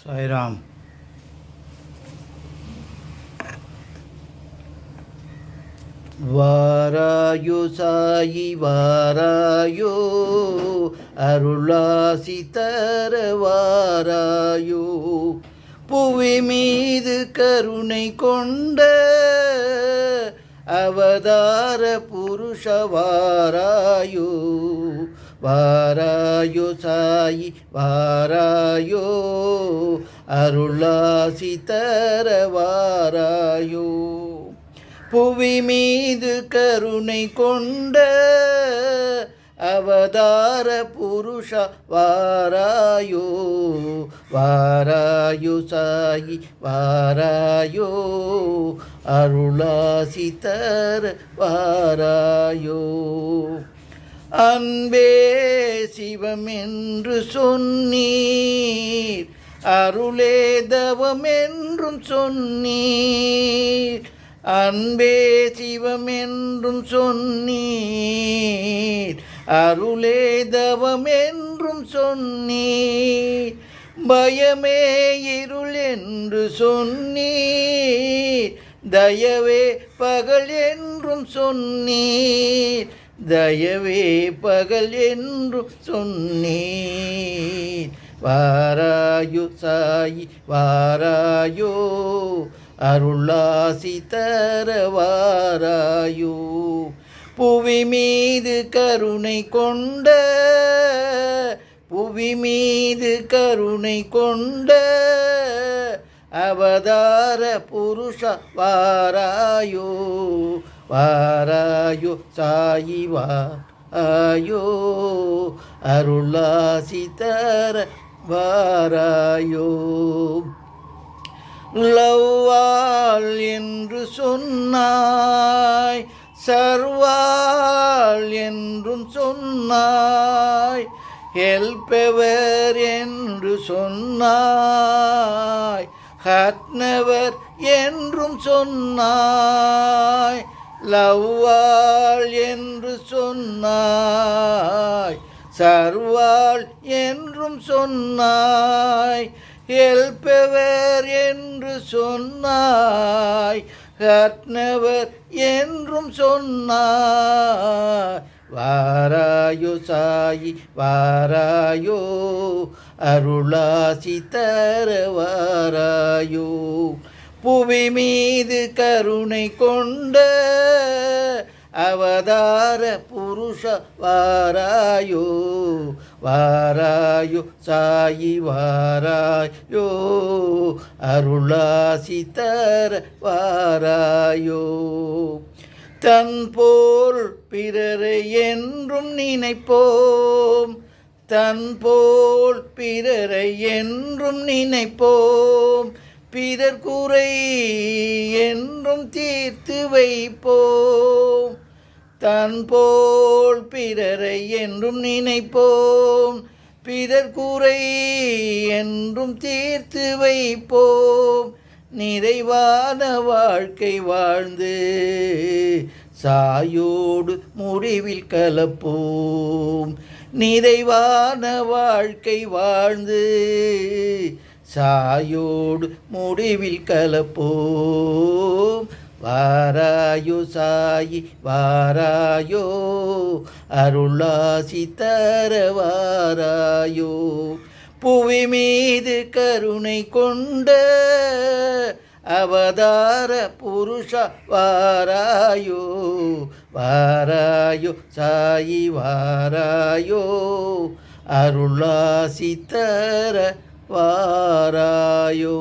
சாய்ராம். வாராயோ சாயி வாராயோ அருளாசி தர வாராயோ புவி மீது கருணை கொண்ட அவதார புருஷ வாராயோ சாயி வாராயோ. அருளாசி தர வாராயோ. புவி மீது கருணை கொண்ட அவதார புருஷ வாராயோ. வாராயு சாயி வாராயோ. அருளாசி தர வாராயோ. அன்பே சிவம் என்று சொன்னீர். அருளே தவம் என்றும் சொன்னீர். அன்பே சிவம் என்றும் சொன்னீர். அருளே தவம் என்றும் சொன்னீர். பயமே இருள் என்று சொன்னீர். தயவே பகல் என்றும் சொன்னீர். தயவே பகல் என்று சொன்னீர். வாராயு சாயி வாராயோ அருளாசி தர வாராயோ. புவி மீது கருணை கொண்ட புவி மீது கருணை கொண்ட அவதார புருஷ வாராயோ. வாராயோ சாயி வாராயோ அருளாசி தர வாராயோ. லவ்வாள் என்று சொன்னாய் சர்வாள் என்றும் சொன்னாய் ஹெல்பெவர் என்று சொன்னாய் ஹட்னவர் என்றும் சொன்னாய். லவ்வாள் என்று சொன்னாய் சர்வாள் என்றும் சொன்னாய் ஹெல்பவர் என்று சொன்னாய் கட்னவர் என்றும் சொன்னாய். வாராயோ சாயி வாராயோ அருளாசி தர வாராயோ புவி மீது கருணை கொண்ட அவதார புருஷ வாராயோ வாராயோ சாயி வாராயோ அருளாசிதர வாராயோ. தன் போல் பிறரை என்றும் நினைப்போம். தன் போல் பிறரை என்றும் நினைப்போம். பிறர் குறை என்றும் தீர்த்து வைப்போம். தன் போல் பிறரை என்றும் நினைப்போம். பிறர் குறை என்றும் தீர்த்து வைப்போம். நிறைவான வாழ்க்கை வாழ்ந்து சாயோடு முடிவில் கலப்போம். நிறைவான வாழ்க்கை வாழ்ந்து சாயோடு முடிவில் கலப்போம். வாராயோ சாயி வாராயோ அருளாசி தர வாராயோ. புவி மீது கருணை கொண்ட அவதார புருஷ வாராயோ. வாராயோ சாயி வாராயோ அருளாசி தர வாராயோ